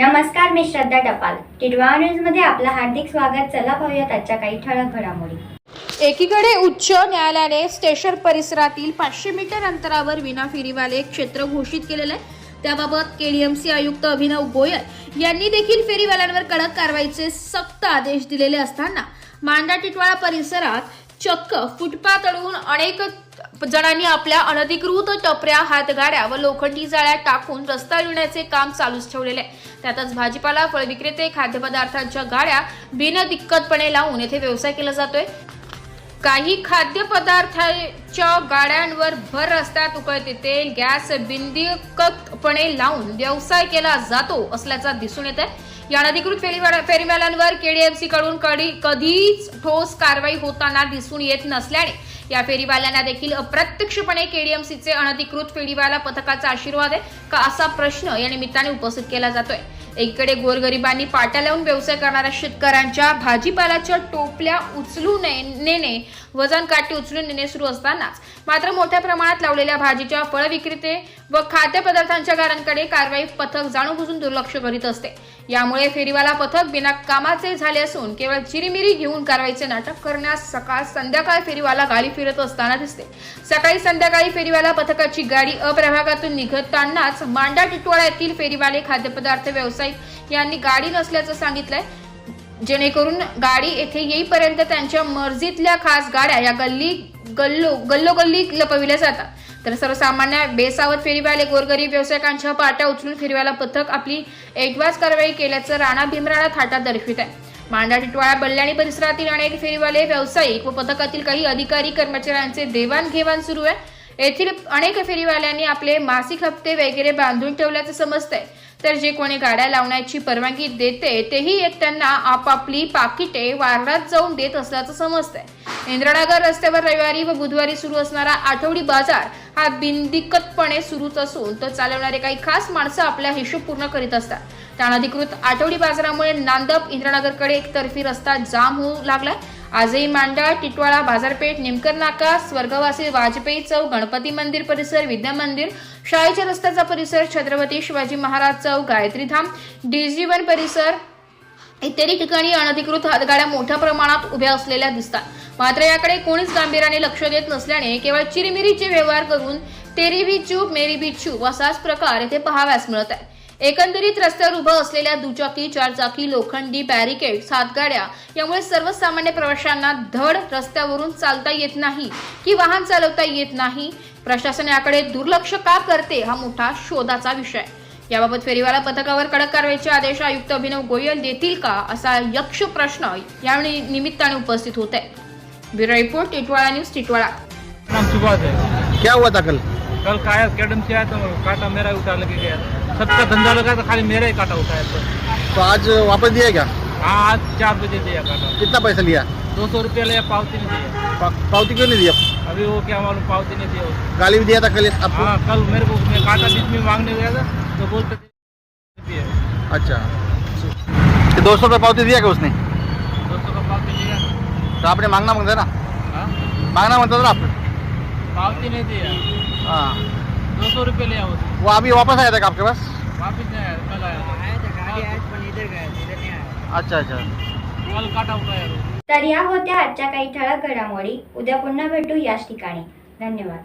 नमस्कार मी श्रद्धा टपाल. टिडवा न्यूजमध्ये आपलं हार्दिक स्वागत. चला पाहूयात आजच्या काही ठळक घडामोडी. एकीकडे उच्च न्यायालयाने स्टेशन परिसरातील पाचशे मीटर अंतरावर विना फेरीवाले क्षेत्र घोषित केलेलं आहे. त्याबाबत केडीएमसी आयुक्त अभिनव गोयल यांनी देखील फेरीवाल्यांवर कडक कारवाईचे सक्त आदेश दिलेले असताना मांडा टिटवाळा परिसरात चक्क फुटपाथ अडवून अनेक जणांनी आपल्या अनधिकृत टपऱ्या हातगाड्या व लोखंडी जाळ्या टाकून रस्ता लिहिण्याचे काम चालूच ठेवलेले आहे. त्यातच भाजीपाला फळ विक्रेते खाद्यपदार्थांच्या गाड्या बिनदिक्कतपणे लावून येथे व्यवसाय केला जातोय. काही खाद्यपदार्थाच्या गाड्यांवर भर रस्त्यात उकळते तेल गॅस बिंदिकतपणे लावून व्यवसाय केला जातो असल्याचा दिसून येत आहे. या अनधिकृत फेरीवाला- फेरीवाल्यांवर केडीएफसी कडून कधी कधीच ठोस कारवाई होताना दिसून येत नसल्याने या फेरीवाल्यांना देखील अप्रत्यक्षपणे केडीएमसीचे अनधिकृत फेरीवाला पथकाचा आशीर्वाद आहे का असा प्रश्न या निमित्ताने उपस्थित केला जातोय. एकीकडे गोरगरिबांनी पाट्या लावून व्यवसाय करणाऱ्या शेतकऱ्यांच्या भाजीपाल्याच्या टोपल्या उचलून ने- नेणे वजन काठी उचलून नेणे सुरू असतानाच. मात्र मोठ्या प्रमाणात लावलेल्या भाजीच्या फळ विक्रेते व खाद्यपदार्थांच्या घरांकडे कारवाई पथक जाणूनबुजून दुर्लक्ष करीत असते. यामुळे फेरीवाला पथक बिना कामाचे झाले असून केवळ चिरीमिरी घेऊन कारवाईचे नाटक करण्यास सकाळ संध्याकाळ फेरीवाला गाडी फिरत असताना दिसते. सकाळी संध्याकाळी फेरीवाला पथकाची गाडी अप्रभागातून निघतानाच मांडा टिटवाळा येथील फेरीवाले खाद्यपदार्थ व्यवसाय नाईक यांनी गाडी नसल्याचं सांगितलंय. जेणेकरून गाडी येथे येईपर्यंत त्यांच्या मर्जीतल्या खास गाड्या या गल्ली गल्लो गल्लोगल्ली लपविल्या जातात. तर सर्वसामान्य बेसावत फेरीवाले गोरगरीब व्यावसायिकांच्या पाट्या उचलून फिरवायला पथक आपली एकवाच कारवाई केल्याचं राणा भीमराणा थाटा दर्शवित आहे. मांडा टिटवाळा बल्ल्याणी परिसरातील अनेक फेरीवाले व्यावसायिक व पथकातील काही अधिकारी कर्मचाऱ्यांचे देवाणघेवाण सुरू आहे. येथील अनेक फेरीवाल्यांनी आपले मासिक हप्ते वगैरे बांधून ठेवल्याचं समजतंय. तर जे कोणी गाड्या लावण्याची परवानगी देते तेही एक त्यांना आपापली पाकिटे वारणात जाऊन देत असल्याचं समजतंय. इंद्रनगर रस्त्यावर रविवारी व बुधवारी सुरू असणारा आठवडी बाजार हा बिनदिक्कतपणे सुरूच असून तो चालवणारे काही खास माणसं आपला हिशोब पूर्ण करीत असतात. त्या अनधिकृत आठवडी बाजारामुळे नांदप इंद्रनगरकडे एकतर्फी रस्ता जाम होऊ लागलाय. आजही मांडा टिटवाळा बाजारपेठ निमकर नाका स्वर्गवासी वाजपेयी चौक गणपती मंदिर परिसर विद्या मंदिर शाळेच्या रस्त्याचा परिसर छत्रपती शिवाजी महाराज चौक गायत्री धाम परिसर इत्यादी ठिकाणी अनधिकृत हातगाड्या मोठ्या प्रमाणात उभ्या असलेल्या दिसतात. मात्र याकडे कोणीच गांभीर्याने लक्ष देत नसल्याने केवळ चिरमिरीचे व्यवहार करून तेरी भी चूप मेरी भी चूप असाच प्रकार येथे पाहाव्यास मिळत आहे. एकंदरीत रस्त्यावर उभं असलेल्या दुचाकी चारचाकी लोखंडी बॅरिकेड सातगाड्या यामुळे सर्वसामान्य प्रवाशांना धड रस्त्यावरून चालता येत नाही की वाहन चालवता येत नाही. प्रशासन याकडे दुर्लक्ष का करते हा मोठा शोधाचा विषय. याबाबत फेरीवाला पथकावर कडक कारवाईचे आदेश आयुक्त अभिनव गोयल देतील का असा यक्ष प्रश्न यावेळी निमित्ताने उपस्थित होत. आहे bureau report Titwala news Titwala. क्या हुआ था कल? कल काया कैडम से आया तो काटा मेरा उठा लगे गया. सबका धंधा लगा तो खाली मेरा ही काटा उठाया तो तो आज वापस दिया क्या? हाँ आज चार बजे दिया काटा कितना पैसा लिया? दो सौ रुपया लिया पावती नहीं दिया। पा, पावती क्यों नहीं दिया अभी वो क्या मालूम पावती नहीं दिया उसको। गाली भी दिया था कल आपको हाँ कल मेरे को मैं काटा बीच में मांगने गया था तो बोलते अच्छा। तो दो सौ रुपये पावती दिया क्या उसने? दो सौ का पावती दिया। तो आपने मांगना माँगता ना? हाँ। मांगना माँगता था ना आप पावती नहीं दिया। हाँ। दो सौ रुपये लिया उसने वो अभी वापस आया था क्या आपके पास वापिस नहीं आया कल आया था अच्छा अच्छा. कल काटा। तर या होत्या आजच्या काही ठळक घडामोडी. उद्या पुन्हा भेटू याच ठिकाणी. धन्यवाद.